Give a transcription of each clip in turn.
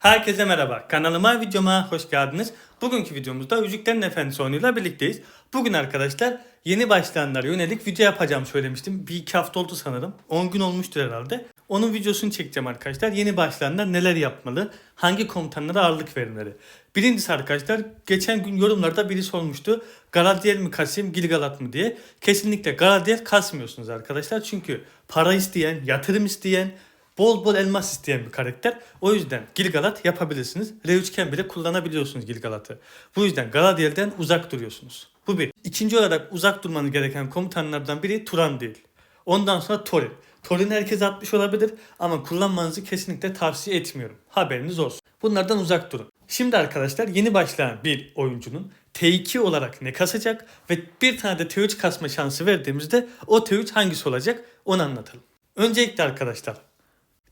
Herkese merhaba. Kanalıma videoma hoş geldiniz. Bugünkü videomuzda Yüzüklerin Efendisi oyunuyla birlikteyiz. Bugün arkadaşlar yeni başlayanlara yönelik video yapacağım söylemiştim. Bir iki hafta oldu sanırım. 10 gün olmuştur herhalde. Onun videosunu çekeceğim arkadaşlar. Yeni başlayanlar neler yapmalı? Hangi komutanlara ağırlık verilmeli? Birincisi arkadaşlar geçen gün yorumlarda biri sormuştu. Galadriel mi kasayım Gilgalad mı diye. Kesinlikle Galadriel kasmıyorsunuz arkadaşlar. Çünkü para isteyen, yatırım isteyen, bol bol elmas isteyen bir karakter. O yüzden Gilgalad yapabilirsiniz. R3'ken bile kullanabiliyorsunuz Gilgalad'ı. Bu yüzden Galadriel'den uzak duruyorsunuz. Bu bir. İkinci olarak uzak durmanız gereken komutanlardan biri Turan değil. Ondan sonra Thorin. Thorin herkes atmış olabilir ama kullanmanızı kesinlikle tavsiye etmiyorum. Haberiniz olsun. Bunlardan uzak durun. Şimdi arkadaşlar yeni başlayan bir oyuncunun T2 olarak ne kasacak ve bir tane de T3 kasma şansı verdiğimizde o T3 hangisi olacak onu anlatalım. Öncelikle arkadaşlar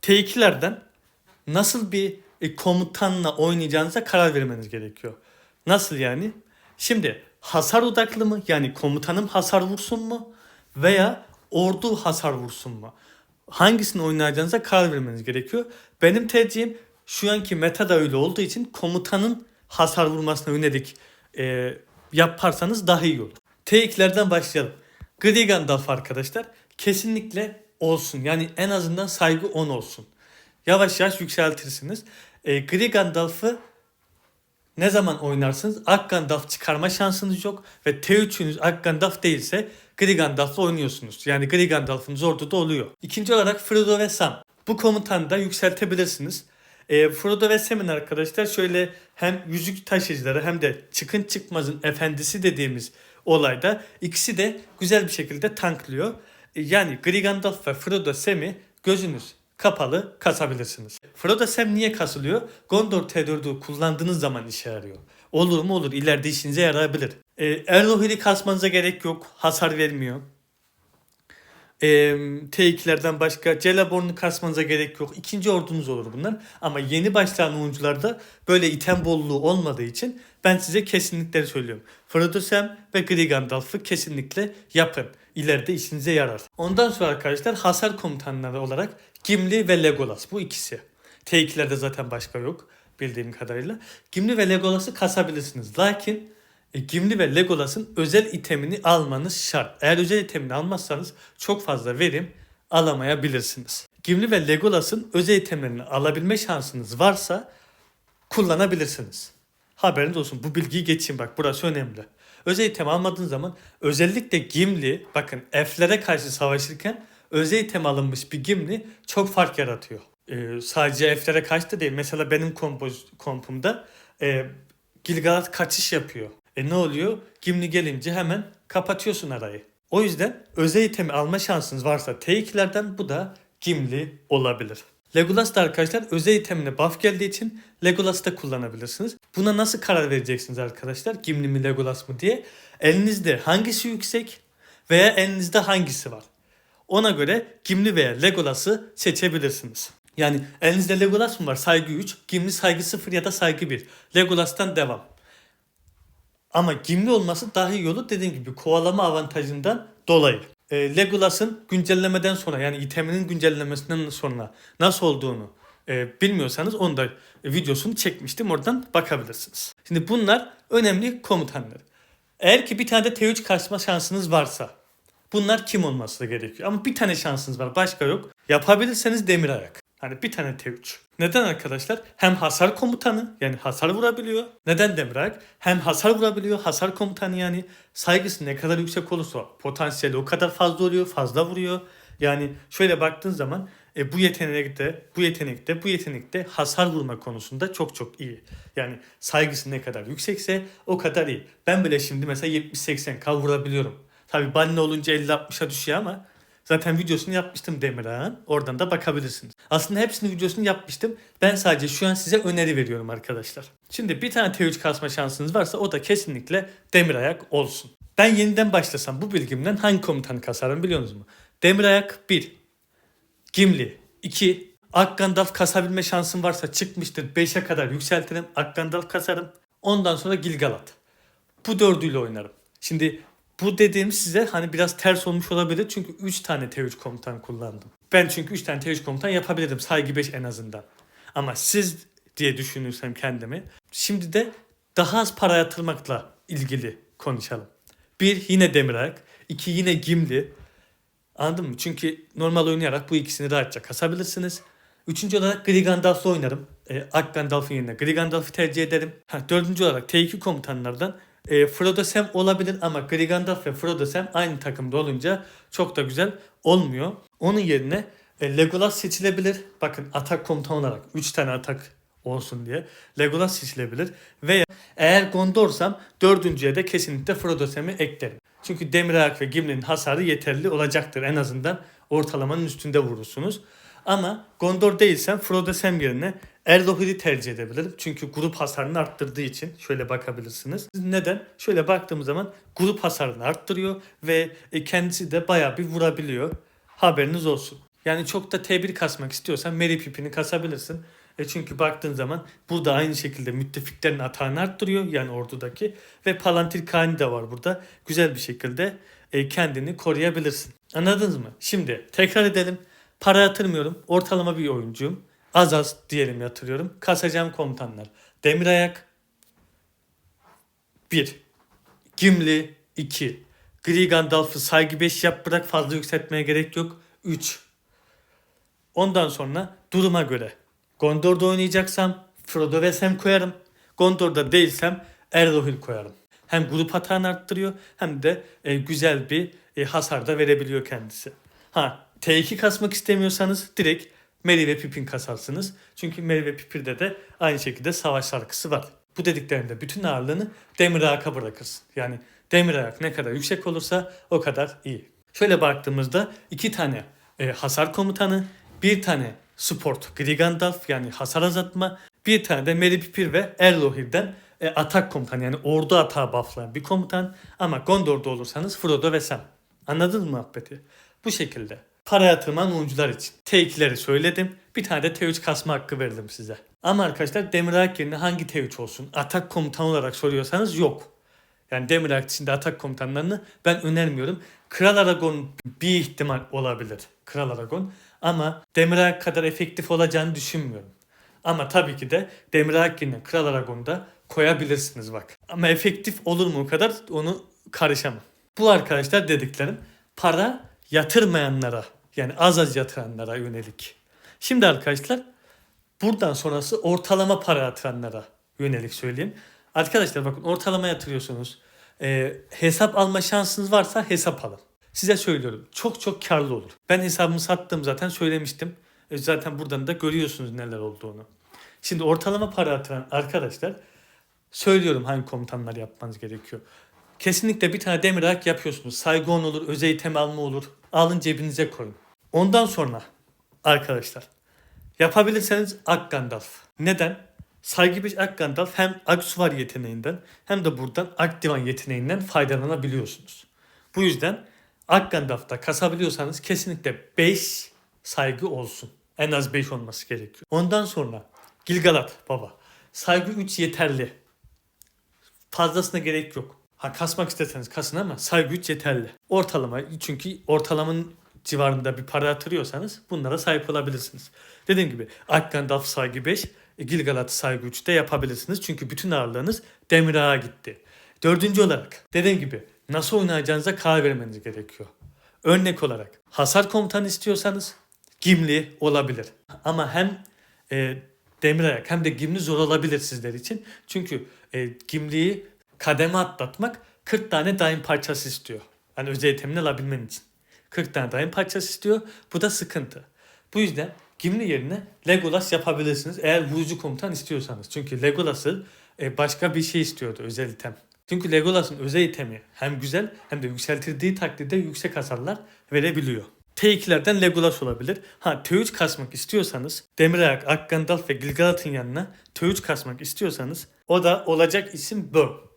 T2'lerden nasıl bir e, komutanla oynayacağınıza karar vermeniz gerekiyor. Nasıl yani? Şimdi hasar odaklı mı? Yani komutanım hasar vursun mu? Veya ordu hasar vursun mu? Hangisini oynayacağınıza karar vermeniz gerekiyor. Benim tercihim şu anki meta da öyle olduğu için komutanın hasar vurmasına yönelik e, yaparsanız daha iyi olur. T2'lerden başlayalım. Gri Gandalf arkadaşlar kesinlikle olsun. Yani en azından saygı 10 olsun. Yavaş yavaş yükseltirsiniz. E, Gri Gandalf'ı ne zaman oynarsınız? Ak Gandalf çıkarma şansınız yok. Ve T3'ünüz Ak Gandalf değilse Gri Gandalf'la oynuyorsunuz. Yani Gri Gandalf'ınız orada da oluyor. İkinci olarak Frodo ve Sam. Bu komutanı da yükseltebilirsiniz. E, Frodo ve Sam'in arkadaşlar şöyle hem yüzük taşıyıcıları hem de çıkın çıkmazın efendisi dediğimiz olayda ikisi de güzel bir şekilde tanklıyor. E, yani Gri Gandalf ve Frodo Sam'i gözünüz kapalı kasabilirsiniz. Frodo Sam niye kasılıyor? Gondor T4'ü kullandığınız zaman işe yarıyor. Olur mu olur ileride işinize yarayabilir. E, Erlohir'i kasmanıza gerek yok. Hasar vermiyor. E, T2'lerden başka Celeborn'u kasmanıza gerek yok. İkinci ordunuz olur bunlar. Ama yeni başlayan oyuncularda böyle item bolluğu olmadığı için ben size kesinlikle söylüyorum. Frodo Sam ve Gri Gandalf'ı kesinlikle yapın. İleride işinize yarar. Ondan sonra arkadaşlar hasar komutanları olarak Gimli ve Legolas. Bu ikisi. T2'lerde zaten başka yok bildiğim kadarıyla. Gimli ve Legolas'ı kasabilirsiniz. Lakin e, Gimli ve Legolas'ın özel itemini almanız şart. Eğer özel itemini almazsanız çok fazla verim alamayabilirsiniz. Gimli ve Legolas'ın özel itemlerini alabilme şansınız varsa kullanabilirsiniz. Haberiniz olsun. Bu bilgiyi geçin bak burası önemli. Özel item almadığın zaman özellikle Gimli bakın F'lere karşı savaşırken özel item alınmış bir Gimli çok fark yaratıyor. Ee, sadece F'lere karşı da değil. Mesela benim kompoz, kompumda e, Gilgalad kaçış yapıyor. E ne oluyor? Gimli gelince hemen kapatıyorsun arayı. O yüzden özel itemi alma şansınız varsa T2'lerden bu da Gimli olabilir. Legolas da arkadaşlar özel itemine buff geldiği için Legolas'ı da kullanabilirsiniz. Buna nasıl karar vereceksiniz arkadaşlar? Gimli mi Legolas mı diye. Elinizde hangisi yüksek veya elinizde hangisi var? Ona göre Gimli veya Legolas'ı seçebilirsiniz. Yani elinizde Legolas mı var? Saygı 3. Gimli saygı 0 ya da saygı 1. Legolas'tan devam. Ama Gimli olması daha iyi olur dediğim gibi kovalama avantajından dolayı. E, Legolas'ın güncellemeden sonra yani iteminin güncellemesinden sonra nasıl olduğunu e, bilmiyorsanız onu da e, videosunu çekmiştim. Oradan bakabilirsiniz. Şimdi bunlar önemli komutanlar. Eğer ki bir tane de T3 kasma şansınız varsa bunlar kim olması gerekiyor? Ama bir tane şansınız var başka yok. Yapabilirseniz demir ayak. Hani bir tane T3. Neden arkadaşlar? Hem hasar komutanı yani hasar vurabiliyor. Neden Demirak? Hem hasar vurabiliyor. Hasar komutanı yani saygısı ne kadar yüksek olursa potansiyeli o kadar fazla oluyor. Fazla vuruyor. Yani şöyle baktığın zaman e, bu yetenekte, bu yetenekte, bu yetenekte hasar vurma konusunda çok çok iyi. Yani saygısı ne kadar yüksekse o kadar iyi. Ben bile şimdi mesela 70-80 kal vurabiliyorum. Tabi banne olunca 50-60'a düşüyor ama Zaten videosunu yapmıştım Demirağ'ın. Oradan da bakabilirsiniz. Aslında hepsinin videosunu yapmıştım. Ben sadece şu an size öneri veriyorum arkadaşlar. Şimdi bir tane T3 kasma şansınız varsa o da kesinlikle Demirayak olsun. Ben yeniden başlasam bu bilgimden hangi komutanı kasarım biliyorsunuz mu? Demirayak 1. Gimli 2. Akgandalf kasabilme şansım varsa çıkmıştır 5'e kadar yükseltirim. Akgandalf kasarım. Ondan sonra Gilgalad. Bu dördüyle oynarım. Şimdi bu dediğim size hani biraz ters olmuş olabilir çünkü 3 tane T3 komutan kullandım. Ben çünkü 3 tane T3 komutan yapabilirdim saygı 5 en azından. Ama siz diye düşünürsem kendimi. Şimdi de daha az para yatırmakla ilgili konuşalım. Bir yine Demirayak. iki yine Gimli. Anladın mı? Çünkü normal oynayarak bu ikisini rahatça kasabilirsiniz. Üçüncü olarak Gri Gandalf'la oynarım. E, Ak Gandalf'ın yerine Gri Gandalf'ı tercih ederim. Ha, dördüncü olarak T2 komutanlardan e, Frodo Sam olabilir ama Gri Gandalf ve Frodo Sam aynı takımda olunca çok da güzel olmuyor. Onun yerine e, Legolas seçilebilir. Bakın atak komutan olarak 3 tane atak olsun diye Legolas seçilebilir. Veya eğer Gondor'sam dördüncüye de kesinlikle Frodo Sam'i eklerim. Çünkü Demirak ve Gimli'nin hasarı yeterli olacaktır. En azından ortalamanın üstünde vurursunuz. Ama Gondor değilsem Frodo Sam yerine Erdoğan'ı tercih edebilirim. Çünkü grup hasarını arttırdığı için şöyle bakabilirsiniz. Neden? Şöyle baktığım zaman grup hasarını arttırıyor ve e, kendisi de bayağı bir vurabiliyor. Haberiniz olsun. Yani çok da T1 kasmak istiyorsan Merry Pippin'i kasabilirsin. E çünkü baktığın zaman burada aynı şekilde müttefiklerin atağını arttırıyor yani ordudaki ve Palantir Kani de var burada. Güzel bir şekilde e, kendini koruyabilirsin. Anladınız mı? Şimdi tekrar edelim. Para yatırmıyorum. Ortalama bir oyuncuyum. Az az diyelim yatırıyorum. Kasacağım komutanlar. Demirayak 1. Gimli 2. Gri Gandalf'ı saygı 5 yap bırak fazla yükseltmeye gerek yok. 3. Ondan sonra duruma göre. Gondor'da oynayacaksam Frodo ve Sam koyarım. Gondor'da değilsem Erohil koyarım. Hem grup hatanı arttırıyor hem de e, güzel bir e, hasar da verebiliyor kendisi. Ha T2 kasmak istemiyorsanız direkt Merry ve Pippin kasarsınız. Çünkü Merry ve Pippin'de de aynı şekilde savaş şarkısı var. Bu dediklerinde bütün ağırlığını demir ayaka bırakırsın. Yani demir ayak ne kadar yüksek olursa o kadar iyi. Şöyle baktığımızda iki tane e, hasar komutanı, bir tane support Gri Gandalf yani hasar azaltma, bir tane de Merry Pippin ve Erlohir'den e, atak komutanı yani ordu atağı bufflayan bir komutan. Ama Gondor'da olursanız Frodo ve Sam. Anladınız mı muhabbeti? Bu şekilde. Para yatırman oyuncular için. T2'leri söyledim. Bir tane de T3 kasma hakkı verdim size. Ama arkadaşlar Demirak yerine hangi T3 olsun? Atak komutanı olarak soruyorsanız yok. Yani Demirak içinde atak komutanlarını ben önermiyorum. Kral Aragon bir ihtimal olabilir. Kral Aragon. Ama Demirak kadar efektif olacağını düşünmüyorum. Ama tabii ki de Demirak yerine Kral Aragon'da koyabilirsiniz bak. Ama efektif olur mu o kadar onu karışamam. Bu arkadaşlar dediklerim para yatırmayanlara yani az az yatıranlara yönelik. Şimdi arkadaşlar buradan sonrası ortalama para yatıranlara yönelik söyleyeyim. Arkadaşlar bakın ortalama yatırıyorsunuz. Ee, hesap alma şansınız varsa hesap alın. Size söylüyorum çok çok karlı olur. Ben hesabımı sattım zaten söylemiştim. E, zaten buradan da görüyorsunuz neler olduğunu. Şimdi ortalama para yatıran arkadaşlar söylüyorum hangi komutanlar yapmanız gerekiyor. Kesinlikle bir tane demir ayak yapıyorsunuz. Saygon olur, özel item alma olur. Alın cebinize koyun. Ondan sonra arkadaşlar yapabilirseniz Ak Gandalf. Neden? Saygı bir Ak Gandalf hem Aksuvar yeteneğinden hem de buradan Ak Divan yeteneğinden faydalanabiliyorsunuz. Bu yüzden Ak Gandalf'ta kasabiliyorsanız kesinlikle 5 saygı olsun. En az 5 olması gerekiyor. Ondan sonra Gilgalad baba. Saygı 3 yeterli. Fazlasına gerek yok. Ha kasmak isterseniz kasın ama saygı 3 yeterli. Ortalama çünkü ortalamanın civarında bir para yatırıyorsanız bunlara sahip olabilirsiniz. Dediğim gibi Ak Gandalf saygı 5, Gilgalad saygı 3'te yapabilirsiniz. Çünkü bütün ağırlığınız demir ağa gitti. Dördüncü olarak dediğim gibi nasıl oynayacağınıza karar vermeniz gerekiyor. Örnek olarak hasar komutanı istiyorsanız Gimli olabilir. Ama hem e, Demirayak hem de Gimli zor olabilir sizler için. Çünkü e, Gimli'yi kademe atlatmak 40 tane daim parçası istiyor. Yani özel itemini alabilmen için. 40 tane daim parçası istiyor. Bu da sıkıntı. Bu yüzden Gimli yerine Legolas yapabilirsiniz eğer vurucu komutan istiyorsanız. Çünkü Legolas'ı e, başka bir şey istiyordu özel item. Çünkü Legolas'ın özel itemi hem güzel hem de yükseltildiği takdirde yüksek hasarlar verebiliyor. T2'lerden Legolas olabilir. Ha T3 kasmak istiyorsanız Demirayak, Ak Gandalf ve Gilgalad'ın yanına T3 kasmak istiyorsanız o da olacak isim Burn.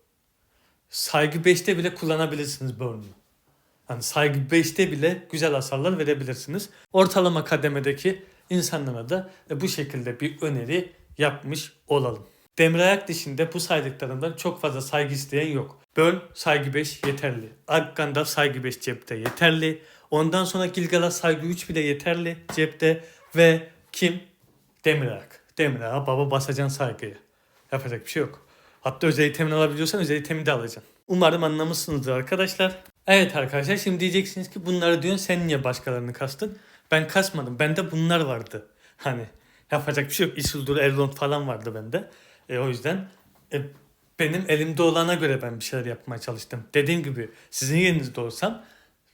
Saygı 5'te bile kullanabilirsiniz Burn'u. Hani saygı 5'te bile güzel hasarlar verebilirsiniz. Ortalama kademedeki insanlara da e, bu şekilde bir öneri yapmış olalım. Demirayak dışında bu saydıklarımdan çok fazla saygı isteyen yok. Böl saygı 5 yeterli. Ak Gandalf saygı 5 cepte yeterli. Ondan sonra Gilgalad saygı 3 bile yeterli cepte. Ve kim? Demirayak. Demir ağa baba basacaksın saygıya. Yapacak bir şey yok. Hatta özel temin alabiliyorsan özel temin de alacaksın. Umarım anlamışsınızdır arkadaşlar. Evet arkadaşlar şimdi diyeceksiniz ki bunları diyorsun sen niye başkalarını kastın? Ben kasmadım. Bende bunlar vardı. Hani yapacak bir şey yok. Isildur, Elrond falan vardı bende. E, o yüzden e, benim elimde olana göre ben bir şeyler yapmaya çalıştım. Dediğim gibi sizin yerinizde olsam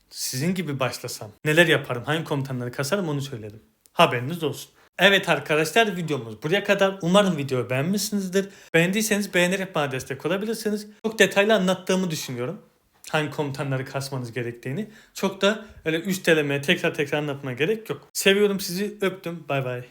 sizin gibi başlasam neler yaparım, hangi komutanları kasarım onu söyledim. Haberiniz olsun. Evet arkadaşlar videomuz buraya kadar. Umarım videoyu beğenmişsinizdir. Beğendiyseniz beğenerek bana destek olabilirsiniz. Çok detaylı anlattığımı düşünüyorum. Hangi komutanları kasmanız gerektiğini. Çok da öyle üst elemeye tekrar tekrar anlatmaya gerek yok. Seviyorum sizi. Öptüm. Bay bay.